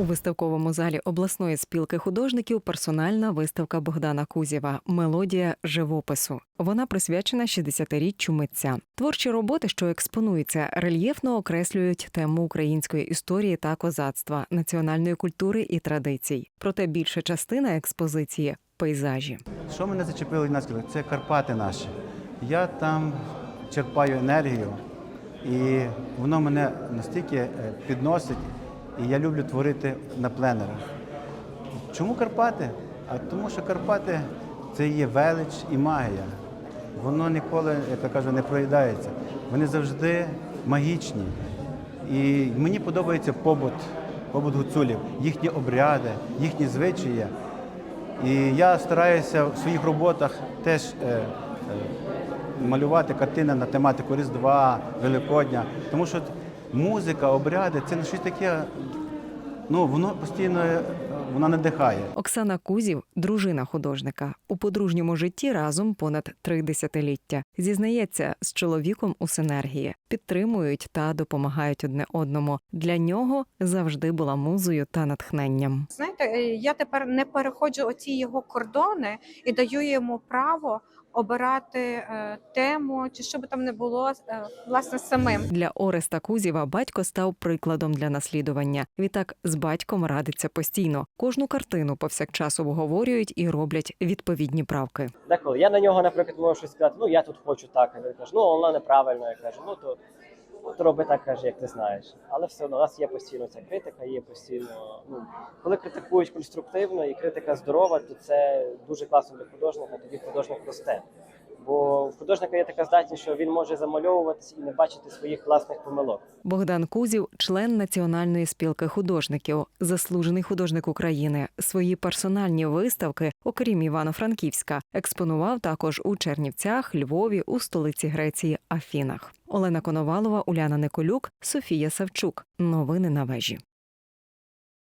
У виставковому залі обласної спілки художників персональна виставка Богдана Кузєва Мелодія живопису. Вона присвячена 60-річчю митця. Творчі роботи, що експонуються, рельєфно окреслюють тему української історії та козацтва, національної культури і традицій. Проте більша частина експозиції пейзажі. Що мене зачепило наскільки? Це Карпати наші. Я там черпаю енергію, і воно мене настільки е, підносить, і я люблю творити на пленерах. Чому Карпати? А тому що Карпати це є велич і магія. Воно ніколи, як я кажу, не проїдається. Вони завжди магічні. І мені подобається побут, побут гуцулів, їхні обряди, їхні звичаї. І я стараюся в своїх роботах теж е, е, малювати картини на тематику Різдва, Великодня. Тому що музика, обряди це не щось таке, ну воно постійно е, вона надихає. Оксана Кузів, дружина художника, у подружньому житті разом понад три десятиліття. Зізнається, з чоловіком у синергії підтримують та допомагають одне одному. Для нього завжди була музою та натхненням. Знаєте, е, я тепер не переходжу оці його кордони і даю йому право обирати е, тему, чи що би там не було е, власне самим. Для Ореста Кузєва батько став прикладом для наслідування. Відтак з батьком радиться постійно. Кожну картину повсякчас обговорюють і роблять відповідні правки. Деколи я на нього, наприклад, можу щось сказати, ну я тут хочу так. А він каже, ну вона неправильно. Я кажу, ну то, то роби так, каже, як ти знаєш. Але все одно у нас є постійно ця критика, є постійно. Ну коли критикують конструктивно і критика здорова, то це дуже класно для художника. Тоді художник росте. Бо в художника є така здатність, що він може замальовуватись і не бачити своїх власних помилок. Богдан Кузів, член Національної спілки художників, заслужений художник України. Свої персональні виставки, окрім Івано-Франківська, експонував також у Чернівцях, Львові, у столиці Греції Афінах. Олена Коновалова, Уляна Николюк, Софія Савчук. Новини на вежі.